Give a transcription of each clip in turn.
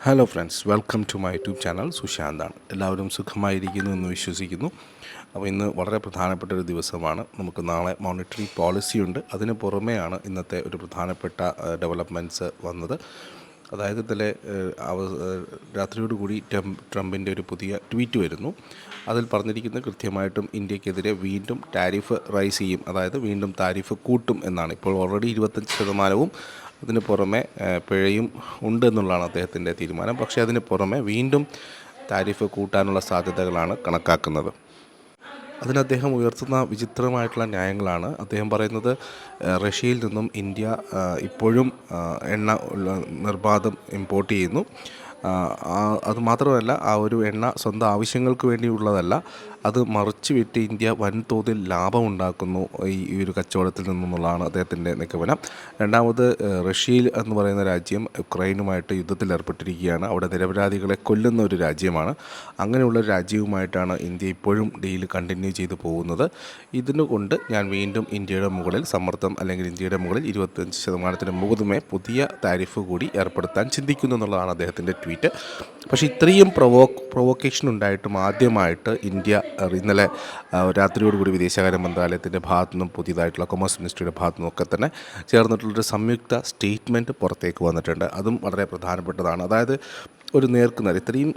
Hello friends welcome to my YouTube channel സുശാന്താണ് എല്ലാവരും സുഖമായിരിക്കുന്നു എന്ന് വിശ്വസിക്കുന്നു. അപ്പോൾ ഇന്ന് വളരെ പ്രധാനപ്പെട്ട ഒരു ദിവസമാണ്. നമുക്ക് നാളെ മോണിറ്ററി പോളിസി ഉണ്ട്. അതിന് പുറമെയാണ് ഇന്നത്തെ ഒരു പ്രധാനപ്പെട്ട ഡെവലപ്മെന്റ്സ് വന്നത്. അതായത് ഏഹ്, രാത്രിയോടുകൂടി ട്രം ട്രംപിന്റെ ഒരു പുതിയ ട്വീറ്റ് വരുന്നു. അതിൽ പറഞ്ഞിരിക്കുന്നത് കൃത്യമായിട്ടും ഇന്ത്യക്കെതിരെ വീണ്ടും ടാരിഫ് റൈസ് ചെയ്യും. അതായത് വീണ്ടും താരിഫ് കൂട്ടും എന്നാണ്. ഇപ്പോൾ ഓൾറെഡി ഇരുപത്തഞ്ച് ശതമാനവും അതിന് പുറമെ പിഴയും ഉണ്ട് എന്നുള്ളതാണ് അദ്ദേഹത്തിന്റെ തീരുമാനം. പക്ഷേ അതിന് പുറമെ വീണ്ടും താരിഫ് കൂട്ടാനുള്ള സാധ്യതകളാണ് കണക്കാക്കുന്നത്. അതിന് അദ്ദേഹം ഉയർത്തുന്ന വിചിത്രമായിട്ടുള്ള ന്യായങ്ങളാണ്. അദ്ദേഹം പറയുന്നത് റഷ്യയിൽ നിന്നും ഇന്ത്യ ഇപ്പോഴും എണ്ണ നിർബാധം ഇമ്പോർട്ട് ചെയ്യുന്നു. അത് മാത്രമല്ല ആ ഒരു എണ്ണ സ്വന്തം ആവശ്യങ്ങൾക്ക് വേണ്ടിയുള്ളതല്ല അത് മറിച്ച് വിറ്റ് ഇന്ത്യ വൻതോതിൽ ലാഭം ഉണ്ടാക്കുന്നു ഈ ഒരു കച്ചവടത്തിൽ നിന്നുള്ളതാണ് അദ്ദേഹത്തിന്റെ നിഗമനം. രണ്ടാമത് റഷ്യയിൽ എന്ന് പറയുന്ന രാജ്യം ഉക്രൈനുമായിട്ട് യുദ്ധത്തിൽ ഏർപ്പെട്ടിരിക്കുകയാണ്. അവിടെ നിരപരാധികളെ കൊല്ലുന്ന ഒരു രാജ്യമാണ്. അങ്ങനെയുള്ള രാജ്യവുമായിട്ടാണ് ഇന്ത്യ ഇപ്പോഴും ഡീൽ കണ്ടിന്യൂ ചെയ്തു പോകുന്നത്. ഇതിനുകൊണ്ട് ഞാൻ വീണ്ടും ഇന്ത്യയുടെ മുകളിൽ സമ്മർദ്ദം അല്ലെങ്കിൽ ഇന്ത്യയുടെ മുകളിൽ ഇരുപത്തഞ്ച് ശതമാനത്തിന് മുകുതുമേ പുതിയ താരിഫ് കൂടി ഏർപ്പെടുത്താൻ ചിന്തിക്കുന്നു എന്നുള്ളതാണ് അദ്ദേഹത്തിന്റെ ട്വീറ്റ്. പക്ഷേ ഇത്രയും പ്രൊവോ പ്രൊവോക്കേഷൻ ഉണ്ടായിട്ടും ആദ്യമായിട്ട് ഇന്ത്യ ഇന്നലെ രാത്രിയോടുകൂടി വിദേശകാര്യ മന്ത്രാലയത്തിന്റെ ഭാഗത്തു നിന്നും പുതിയതായിട്ടുള്ള കൊമേഴ്സ് മിനിസ്ട്രിയുടെ ഭാഗത്തു നിന്നൊക്കെ തന്നെ ചേർന്നിട്ടുള്ളൊരു സംയുക്ത സ്റ്റേറ്റ്മെന്റ് പുറത്തേക്ക് വന്നിട്ടുണ്ട്. അതും വളരെ പ്രധാനപ്പെട്ടതാണ്. അതായത് ഒരു നേർക്കുനേർ. ഇത്രയും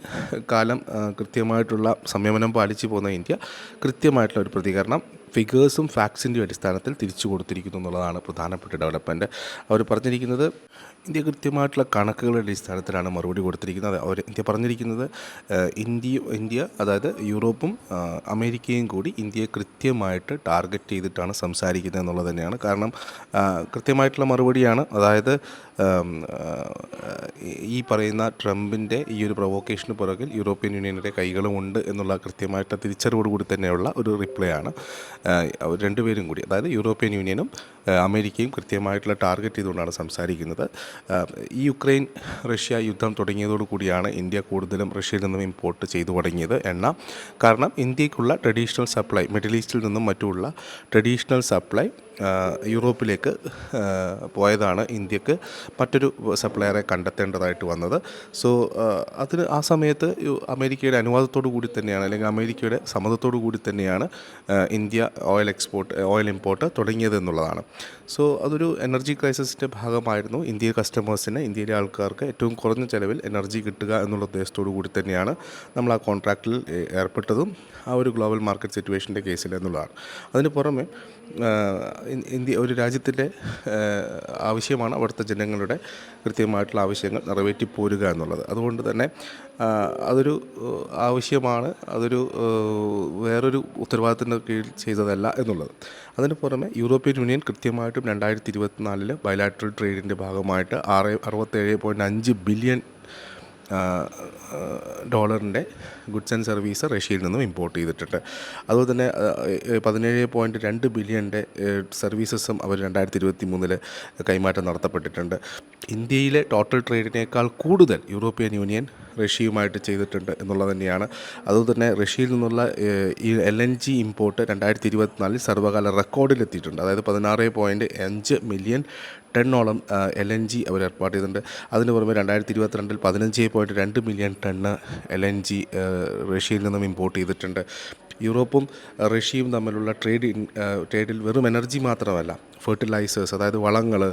കാലം കൃത്യമായിട്ടുള്ള സംയമനം പാലിച്ചു പോകുന്ന ഇന്ത്യ കൃത്യമായിട്ടുള്ള ഒരു പ്രതികരണം ഫിഗേഴ്സും ഫാക്ട്സിന്റെയും അടിസ്ഥാനത്തിൽ തിരിച്ചു കൊടുത്തിരിക്കുന്നു എന്നുള്ളതാണ് പ്രധാനപ്പെട്ട ഡെവലപ്മെന്റ് അവർ പറഞ്ഞിരിക്കുന്നത് ഇന്ത്യ കൃത്യമായിട്ടുള്ള കണക്കുകളുടെ അടിസ്ഥാനത്തിലാണ് മറുപടി കൊടുത്തിരിക്കുന്നത്. അവർ ഇന്ത്യ പറഞ്ഞിരിക്കുന്നത് ഇന്ത്യ ഇന്ത്യ അതായത് യൂറോപ്പും അമേരിക്കയും കൂടി ഇന്ത്യയെ കൃത്യമായിട്ട് ടാർഗറ്റ് ചെയ്തിട്ടാണ് സംസാരിക്കുന്നത് എന്നുള്ളത് തന്നെയാണ്. കാരണം കൃത്യമായിട്ടുള്ള മറുപടിയാണ്. അതായത് ഈ പറയുന്ന ട്രംപിന്റെ ഈ ഒരു പ്രൊവോക്കേഷന് പുറകിൽ യൂറോപ്യൻ യൂണിയനിലെ കൈകളുമുണ്ട് എന്നുള്ള കൃത്യമായിട്ട് തിരിച്ചറിവോടുകൂടി തന്നെയുള്ള ഒരു റിപ്ലൈ ആണ് രണ്ടുപേരും കൂടി. അതായത് യൂറോപ്യൻ യൂണിയനും അമേരിക്കയും കൃത്യമായിട്ടുള്ള ടാർഗറ്റ് ചെയ്തുകൊണ്ടാണ് സംസാരിക്കുന്നത്. ഈ യുക്രൈൻ റഷ്യ യുദ്ധം തുടങ്ങിയതോടു കൂടിയാണ് ഇന്ത്യ കൂടുതലും റഷ്യയിൽ നിന്നും ഇമ്പോർട്ട് ചെയ്തു തുടങ്ങിയത് എണ്ണ. കാരണം ഇന്ത്യക്കുള്ള ട്രഡീഷണൽ സപ്ലൈ മിഡിൽ ഈസ്റ്റിൽ നിന്നും മറ്റുമുള്ള ട്രഡീഷണൽ സപ്ലൈ യൂറോപ്പിലേക്ക് പോയതാണ് ഇന്ത്യയ്ക്ക് മറ്റൊരു സപ്ലയറെ കണ്ടെത്തേണ്ടതായിട്ട് വന്നത്. സോ അതിന് ആ സമയത്ത് അമേരിക്കയുടെ അനുവാദത്തോടു കൂടി തന്നെയാണ് അല്ലെങ്കിൽ അമേരിക്കയുടെ സമ്മതത്തോടു കൂടി തന്നെയാണ് India oil export oil import തുടങ്ങിയത് എന്നുള്ളതാണ് സോ അതൊരു എനർജി ക്രൈസിസിന്റെ ഭാഗമായിരുന്നു. ഇന്ത്യ കസ്റ്റമേഴ്സിന് ഇന്ത്യയിലെ ആൾക്കാർക്ക് ഏറ്റവും കുറഞ്ഞ ചിലവിൽ എനർജി കിട്ടുക എന്നുള്ള ഉദ്ദേശത്തോടു കൂടി തന്നെയാണ് നമ്മൾ ആ കോൺട്രാക്റ്റിൽ ഏർപ്പെട്ടതും ആ ഒരു ഗ്ലോബൽ മാർക്കറ്റ് സിറ്റുവേഷന്റെ കേസിൽ എന്നുള്ളതാണ്. അതിന് പുറമെ ഇന്ത്യ ഒരു രാജ്യത്തിന്റെ ആവശ്യമാണ് അവിടുത്തെ ജനങ്ങളുടെ കൃത്യമായിട്ടുള്ള ആവശ്യങ്ങൾ നിറവേറ്റി പോരുക എന്നുള്ളത്. അതുകൊണ്ട് തന്നെ അതൊരു ആവശ്യമാണ് അതൊരു വേറൊരു ഉത്തരവാദിത്തത്തിന്റെ കീഴിൽ ചെയ്തതല്ല എന്നുള്ളത്. അതിന് പുറമെ യൂറോപ്യൻ യൂണിയൻ കൃത്യമായിട്ടും രണ്ടായിരത്തി ഇരുപത്തിനാലിൽ ബയലാട്രൽ ട്രേഡിന്റെ ഭാഗമായിട്ട് ആറ് അറുപത്തേഴ് പോയിന്റ് അഞ്ച് ബില്യൺ ഡോളറിന്റെ ഗുഡ്സ് ആൻഡ് സർവീസ് റഷ്യയിൽ നിന്നും ഇമ്പോർട്ട് ചെയ്തിട്ടുണ്ട്. അതുപോലെ തന്നെ പതിനേഴ് പോയിന്റ് രണ്ട് ബില്യന്റെ സർവീസസും അവർ രണ്ടായിരത്തി ഇരുപത്തി മൂന്നിൽ കൈമാറ്റം നടത്തപ്പെട്ടിട്ടുണ്ട്. ഇന്ത്യയിലെ ടോട്ടൽ ട്രേഡിനേക്കാൾ കൂടുതൽ യൂറോപ്യൻ യൂണിയൻ റഷ്യയുമായിട്ട് ചെയ്തിട്ടുണ്ട് എന്നുള്ളത് തന്നെയാണ്. അതുപോലെ റഷ്യയിൽ നിന്നുള്ള ഈ എൽ എൻ ജി ഇമ്പോർട്ട് രണ്ടായിരത്തി ഇരുപത്തിനാലിൽ സർവകാല റെക്കോർഡിലെത്തിയിട്ടുണ്ട്. അതായത് പതിനാറ് പോയിന്റ് അഞ്ച് മില്യൺ ടണ്ണോളം എൽ എൻ ജി അവർ ഏർപ്പാട് ചെയ്തിട്ടുണ്ട്. അതിന് പുറമെ രണ്ടായിരത്തി ഇരുപത്തിരണ്ടിൽ പതിനഞ്ച് പോയിന്റ് രണ്ട് million ton L N G റഷ്യയിൽ നിന്നും ഇമ്പോർട്ട് ചെയ്തിട്ടുണ്ട്. യൂറോപ്പും റഷ്യയും തമ്മിലുള്ള ട്രേഡ് ട്രേഡിൽ വെറും എനർജി മാത്രമല്ല ഫെർട്ടിലൈസേഴ്സ് അതായത് വളങ്ങൾ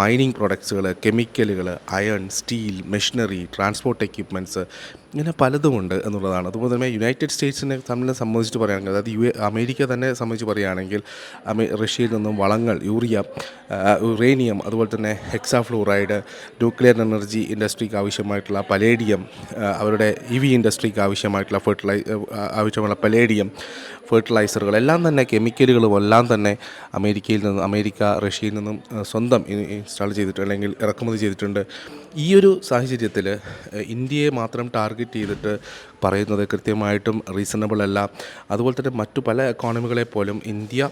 മൈനിങ് പ്രൊഡക്ട്സുകൾ കെമിക്കലുകൾ iron steel machinery transport equipments ഇങ്ങനെ പലതുമുണ്ട് എന്നുള്ളതാണ്. അതുപോലെ തന്നെ യുണൈറ്റഡ് സ്റ്റേറ്റ്സിനെ തമ്മിൽ സംബന്ധിച്ചിട്ട് പറയുകയാണെങ്കിൽ അതായത് യു അമേരിക്ക തന്നെ സംബന്ധിച്ച് പറയുകയാണെങ്കിൽ റഷ്യയിൽ നിന്നും വളങ്ങൾ യൂറിയ യുറേനിയം അതുപോലെ തന്നെ ഹെക്സാഫ്ലൂറൈഡ് ന്യൂക്ലിയർ എനർജി ഇൻഡസ്ട്രിക്ക് ആവശ്യമായിട്ടുള്ള പലേഡിയം അവരുടെ ഇ വി ഇൻഡസ്ട്രിക്ക് ആവശ്യമായിട്ടുള്ള ഫെർട്ടിലൈ ആവശ്യമുള്ള പലേഡിയം ഫെർട്ടിലൈസറുകൾ എല്ലാം തന്നെ കെമിക്കലുകളും എല്ലാം തന്നെ അമേരിക്കയിൽ നിന്നും അമേരിക്ക റഷ്യയിൽ നിന്നും സ്വന്തം ഇൻസ്റ്റാൾ ചെയ്തിട്ട് അല്ലെങ്കിൽ ഇറക്കുമതി ചെയ്തിട്ടുണ്ട്. ഈ ഒരു സാഹചര്യത്തിൽ ഇന്ത്യയെ മാത്രം ടാർഗറ്റ് ചെയ്തിട്ട് പറയുന്നത് കൃത്യമായിട്ടും റീസണബിൾ അല്ല. അതുപോലെ തന്നെ മറ്റു പല എക്കോണമികളെ പോലും ഇന്ത്യ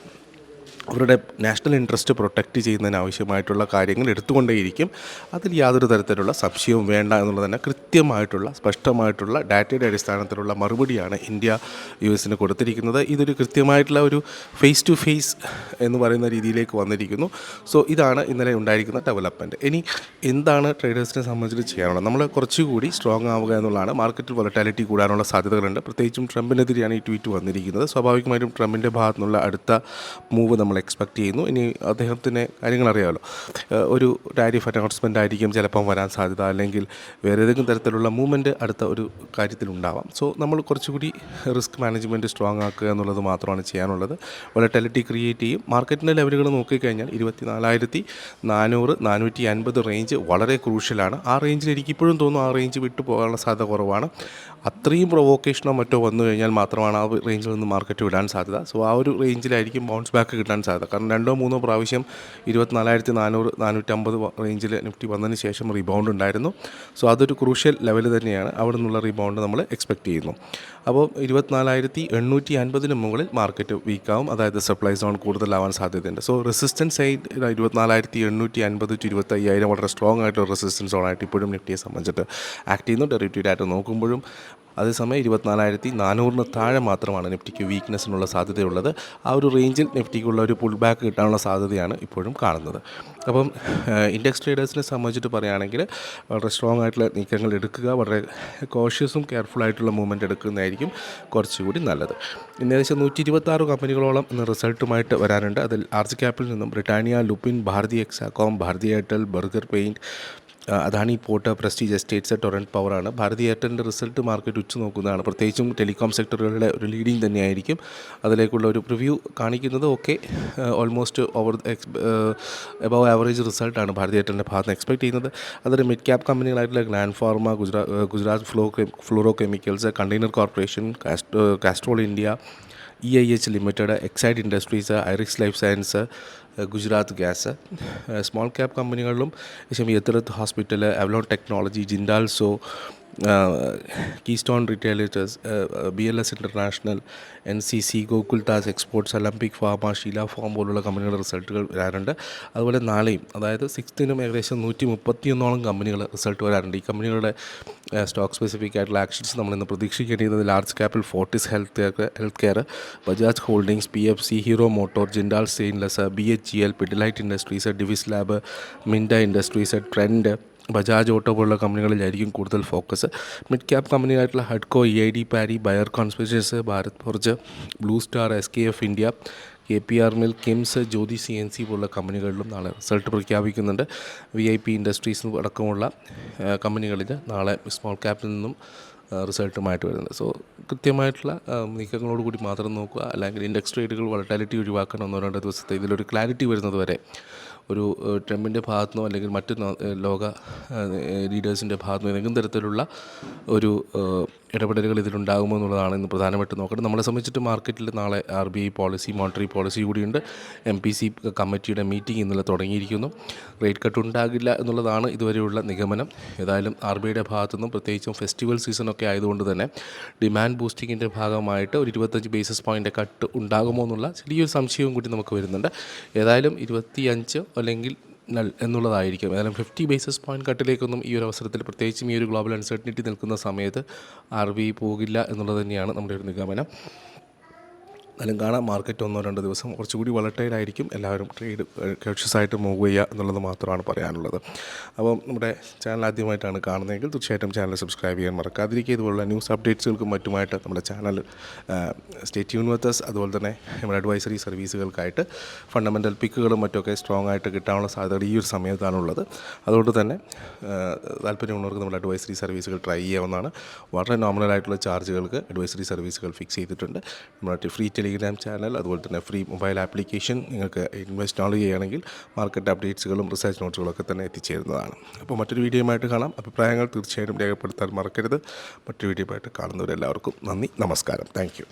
അവരുടെ നാഷണൽ ഇൻട്രസ്റ്റ് പ്രൊട്ടക്റ്റ് ചെയ്യുന്നതിനാവശ്യമായിട്ടുള്ള കാര്യങ്ങൾ എടുത്തുകൊണ്ടേയിരിക്കും. അതിൽ യാതൊരു തരത്തിലുള്ള സംശയവും വേണ്ട എന്നുള്ളത് തന്നെ കൃത്യമായിട്ടുള്ള സ്പഷ്ടമായിട്ടുള്ള ഡാറ്റയുടെ അടിസ്ഥാനത്തിലുള്ള മറുപടിയാണ് ഇന്ത്യ യു എസിന് കൊടുത്തിരിക്കുന്നത്. ഇതൊരു കൃത്യമായിട്ടുള്ള ഒരു ഫേസ് ടു ഫേസ് എന്ന് പറയുന്ന രീതിയിലേക്ക് വന്നിരിക്കുന്നു. സോ ഇതാണ് ഇന്നലെ ഉണ്ടായിരിക്കുന്ന ഡെവലപ്മെന്റ് ഇനി എന്താണ് ട്രേഡേഴ്സിനെ സംബന്ധിച്ച് ചെയ്യാനുള്ളത്? നമ്മൾ കുറച്ചുകൂടി സ്ട്രോങ് ആവുക എന്നുള്ളതാണ്. മാർക്കറ്റിൽ വൊളറ്റാലിറ്റി കൂടാനുള്ള സാധ്യതകളുണ്ട്. പ്രത്യേകിച്ചും ട്രംപിനെതിരെയാണ് ഈ ട്വീറ്റ് വന്നിരിക്കുന്നത്. സ്വാഭാവികമായിട്ടും ട്രംപിന്റെ ഭാഗത്തുനിന്നുള്ള അടുത്ത മൂവ് നമ്മൾ എക്സ്പെക്റ്റ് ചെയ്യുന്നു. ഇനി അദ്ദേഹത്തിന് കാര്യങ്ങൾ അറിയാമല്ലോ. ഒരു ടാരിഫ് അനൗൺസ്മെന്റ് ആയിരിക്കും ചിലപ്പം വരാൻ സാധ്യത അല്ലെങ്കിൽ വേറെ ഏതെങ്കിലും തരത്തിലുള്ള മൂവ്മെന്റ് അടുത്ത ഒരു കാര്യത്തിലുണ്ടാവാം സോ നമ്മൾ കുറച്ചുകൂടി റിസ്ക് മാനേജ്മെന്റ് സ്ട്രോങ് ആക്കുക എന്നുള്ളത് മാത്രമാണ് ചെയ്യാനുള്ളത്. വോളറ്റാലിറ്റി ക്രിയേറ്റ് ചെയ്യും. മാർക്കറ്റിന്റെ ലെവലുകൾ നോക്കിക്കഴിഞ്ഞാൽ ഇരുപത്തി നാലായിരത്തി നാനൂറ് നാനൂറ്റി അൻപത് റേഞ്ച് വളരെ ക്രൂഷ്യലാണ് ആ റേഞ്ചിൽ എനിക്ക് ഇപ്പോഴും തോന്നുന്നു ആ റേഞ്ച് വിട്ടു പോകാനുള്ള സാധ്യത കുറവാണ്. അത്രയും പ്രൊവോക്കേഷനോ മറ്റോ വന്നു കഴിഞ്ഞാൽ മാത്രമാണ് ആ റേഞ്ചിൽ നിന്ന് മാർക്കറ്റ് വിടാൻ സാധ്യത. സോ ആ ഒരു റേഞ്ചിലായിരിക്കും ബൗൺസ് ബാക്ക് കിട്ടാൻ സാധ്യത. കാരണം രണ്ടോ മൂന്നോ പ്രാവശ്യം ഇരുപത്തിനാലായിരത്തി നാനൂറ് നാനൂറ്റമ്പത് റേഞ്ചിൽ നിഫ്റ്റി വന്നതിന് ശേഷം റീബൗണ്ട് ഉണ്ടായിരുന്നു. സോ അതൊരു ക്രൂഷ്യൽ ലെവൽ തന്നെയാണ്. അവിടെ നിന്നുള്ള റീബൗണ്ട് നമ്മൾ എക്സ്പെക്റ്റ് ചെയ്യുന്നു. അപ്പോൾ ഇരുപത്തിനാലായിരത്തി എണ്ണൂറ്റി അൻപതിന് മുകളിൽ മാർക്കറ്റ് വീക്കാവും അതായത് സപ്ലൈ സോൺ കൂടുതലാവാൻ സാധ്യതയുണ്ട്. സോ റെസിസ്റ്റൻസ് സൈഡ് ഇരുപത്തിനാലായിരത്തി എണ്ണൂറ്റി അൻപത് ടു ഇരുപത്തി അയ്യായിരം വളരെ സ്ട്രോങ് ആയിട്ടുള്ള റെസിസ്റ്റൻസ് സോണായിട്ട് ഇപ്പോഴും നിഫ്റ്റിയെ സംബന്ധിച്ചിട്ട് ആക്ട് ചെയ്യുന്നു. ഡെറിവേറ്റീവ് ഡാറ്റ നോക്കുമ്പോഴും അതേസമയം ഇരുപത്തിനാലായിരത്തി നാനൂറിന് താഴെ മാത്രമാണ് നിഫ്റ്റിക്ക് വീക്ക്നെസ്സിനുള്ള സാധ്യതയുള്ളത്. ആ ഒരു റേഞ്ചിൽ നിഫ്റ്റിക്കുള്ള ഒരു പുൾ ബാക്ക് കിട്ടാനുള്ള സാധ്യതയാണ് ഇപ്പോഴും കാണുന്നത്. അപ്പം ഇൻഡെക്സ് ട്രേഡേഴ്സിനെ സംബന്ധിച്ചിട്ട് പറയുകയാണെങ്കിൽ വളരെ സ്ട്രോങ് ആയിട്ടുള്ള നീക്കങ്ങൾ എടുക്കുക വളരെ കോഷ്യസും കെയർഫുൾ ആയിട്ടുള്ള മൂവ്മെന്റ് എടുക്കുന്നതായിരിക്കും കുറച്ചുകൂടി നല്ലത്. ഇന്ന് ഏകദേശം നൂറ്റി ഇരുപത്താറ് കമ്പനികളോളം ഇന്ന് റിസൾട്ടുമായിട്ട് വരാനുണ്ട്. അതിൽ ആർജ് ക്യാപ്പിൽ നിന്നും Britannia Lupin Bharti Hexacom Bharti Airtel Berger paint Adani port Prestige Estates Torrent പവറാണ്. ഭാരതി എയർടെലിന്റെ റിസൾട്ട് മാർക്കറ്റ് ഉച്ചു നോക്കുന്നതാണ് പ്രത്യേകിച്ചും ടെലികോം സെക്ടറുകളുടെ ഒരു ലീഡിങ് തന്നെയായിരിക്കും. അതിലേക്കുള്ള ഒരു പ്രിവ്യൂ കാണിക്കുന്നത് okay almost over X above average റിസൾട്ടാണ് ഭാരതി എയർടെലിന്റെ ഭാഗത്ത് എക്സ്പെക്ട് ചെയ്യുന്നത്. അതൊരു മിഡ് ക്യാപ് കമ്പനികളായിട്ടുള്ള ഗ്ലാൻഡ് ഫാർമ ഗുജറാ Gujarat flow fluoro chemicals container corporation Castrol India E I H limited Exide Industries ഐറിക്സ് life science Gujarat gas. Small cap കമ്പനികളിലും ശേഷം Yatharth hospital Avalon technology ജിൻഡാൽസോ Keystone retailers B L S international N C C Gokuldas exports Alembic pharma Sheela foam പോലുള്ള കമ്പനികളുടെ റിസൾട്ടുകൾ വരാറുണ്ട്. അതുപോലെ നാളെയും അതായത് സിക്സ്തിനും ഏകദേശം നൂറ്റി മുപ്പത്തിയൊന്നോളം കമ്പനികൾ റിസൾട്ട് വരാറുണ്ട്. ഈ കമ്പനികളുടെ സ്റ്റോക്ക് സ്പെസിഫിക് ആയിട്ടുള്ള ആക്ഷൻസ് നമ്മളിന്ന് പ്രതീക്ഷിക്കേണ്ടിയിരുന്നത് large ക്യാപ്പിൽ Fortis health health care Bajaj holdings P F C hero motor Jindal stainless B H G L Pidilite industries Divi's lab Minda industries Trent Bajaj auto പോലുള്ള കമ്പനികളിലായിരിക്കും കൂടുതൽ focus. Mid cap കമ്പനിയായിട്ടുള്ള ഹഡ്കോ E I D Parry Bayer കോൺസ്പെഷ്യസ് Bharat forge blue star S K F India K P R mill KIMS Jyothy C N C പോലുള്ള കമ്പനികളിലും നാളെ result പ്രഖ്യാപിക്കുന്നുണ്ട്. V I P industries അടക്കമുള്ള കമ്പനികളിൽ നാളെ സ്മോൾ ക്യാപ്പിൽ നിന്നും റിസൾട്ടുമായിട്ട് വരുന്നത് സോ കൃത്യമായിട്ടുള്ള നീക്കങ്ങളോട് കൂടി മാത്രം നോക്കുക. അല്ലെങ്കിൽ ഇൻഡക്സ് ട്രേഡുകൾ വളട്ടാലിറ്റി ഒഴിവാക്കണം ഒന്നോ രണ്ടോ ദിവസത്തെ ഇതിലൊരു ക്ലാരിറ്റി വരുന്നത് വരെ ഒരു ട്രംപിന്റെ ഭാഗത്തു നിന്നോ അല്ലെങ്കിൽ മറ്റ് ലോക ലീഡേഴ്സിന്റെ ഭാഗത്തു നിന്നോ ഏതെങ്കിലും തരത്തിലുള്ള ഒരു ഇടപെടലുകൾ ഇതിലുണ്ടാകുമോ എന്നുള്ളതാണ് ഇന്ന് പ്രധാനമായിട്ടും നോക്കേണ്ടത്. നമ്മളെ സംബന്ധിച്ചിട്ട് മാർക്കറ്റിൽ നാളെ R B I policy monetary policy കൂടിയുണ്ട്. എം പി സി കമ്മിറ്റിയുടെ മീറ്റിംഗ് ഇന്നലെ തുടങ്ങിയിരിക്കുന്നു. റേറ്റ് കട്ട് ഉണ്ടാകില്ല എന്നുള്ളതാണ് ഇതുവരെയുള്ള നിഗമനം. ഏതായാലും ആർ ബി ഐയുടെ ഭാഗത്തു നിന്നും പ്രത്യേകിച്ചും ഫെസ്റ്റിവൽ സീസണൊക്കെ ആയതുകൊണ്ട് തന്നെ ഡിമാൻഡ് ബൂസ്റ്റിങ്ങിന്റെ ഭാഗമായിട്ട് ഒരു ഇരുപത്തഞ്ച് ബേസിസ് പോയിന്റ് കട്ട് ഉണ്ടാകുമോ എന്നുള്ള ചെറിയൊരു സംശയവും കൂടി നമുക്ക് വരുന്നുണ്ട്. ഏതായാലും ഇരുപത്തിയഞ്ച് അല്ലെങ്കിൽ നൾ എന്നുള്ളതായിരിക്കും. ഏതായാലും ഫിഫ്റ്റി ബേസിസ് പോയിന്റ് കട്ടിലേക്കൊന്നും ഈ ഒരു അവസരത്തിൽ പ്രത്യേകിച്ചും ഈ ഒരു ഗ്ലോബൽ അൺസർട്ടനിറ്റി നിൽക്കുന്ന സമയത്ത് ആർ ബി പോകില്ല എന്നുള്ളത് തന്നെയാണ് നമ്മുടെ ഒരു നിഗമനം. എന്നാലും കാണാം. മാർക്കറ്റ് ഒന്നോ രണ്ടോ ദിവസം കുറച്ചുകൂടി വളട്ടൈൽ ആയിരിക്കും എല്ലാവരും ട്രേഡ് കോഷ്യസ് ആയിട്ട് മൂവ് ചെയ്യുക എന്നുള്ളത് മാത്രമാണ് പറയാനുള്ളത്. അപ്പം നമ്മുടെ ചാനൽ ആദ്യമായിട്ടാണ് കാണുന്നതെങ്കിൽ തീർച്ചയായിട്ടും ചാനൽ സബ്സ്ക്രൈബ് ചെയ്യാൻ മറക്കാതിരിക്കുക. ഇതുപോലുള്ള ന്യൂസ് അപ്ഡേറ്റ്സുകൾക്കും മറ്റുമായിട്ട് നമ്മുടെ ചാനൽ സ്റ്റേറ്റ് യൂണിവേഴ്സസ് അതുപോലെ തന്നെ നമ്മുടെ അഡ്വൈസറി സർവീസുകൾക്കായിട്ട് ഫണ്ടമെന്റൽ പിക്കുകളും മറ്റൊക്കെ സ്ട്രോങ് ആയിട്ട് കിട്ടാനുള്ള സാധ്യത ഈ ഒരു സമയത്താണുള്ളത് അതുകൊണ്ട് തന്നെ താല്പര്യമുള്ളവർക്ക് നമ്മുടെ അഡ്വൈസറി സർവീസുകൾ ട്രൈ ചെയ്യാവുന്നതാണ്. വളരെ നോമിനൽ ആയിട്ടുള്ള ചാർജുകൾക്ക് അഡ്വൈസറി സർവീസുകൾ ഫിക്സ് ചെയ്തിട്ടുണ്ട്. നമ്മുടെ ഫ്രീ ടെലിഗ്രാം ചാനൽ അതുപോലെ തന്നെ ഫ്രീ മൊബൈൽ ആപ്ലിക്കേഷൻ നിങ്ങൾക്ക് ഇൻവെസ്റ്റ് ചെയ്യുകയാണെങ്കിൽ മാർക്കറ്റ് അപ്ഡേറ്റ്സുകളും റിസർച്ച് നോട്ട്സുകളൊക്കെ തന്നെ എത്തിച്ചേരുന്നതാണ്. അപ്പോൾ മറ്റൊരു വീഡിയോയുമായിട്ട് കാണാം. അഭിപ്രായങ്ങൾ തീർച്ചയായിട്ടും രേഖപ്പെടുത്താൻ മറക്കരുത്. മറ്റൊരു വീഡിയോയുമായിട്ട് കാണുന്നവരെല്ലാവർക്കും നന്ദി. നമസ്കാരം. താങ്ക്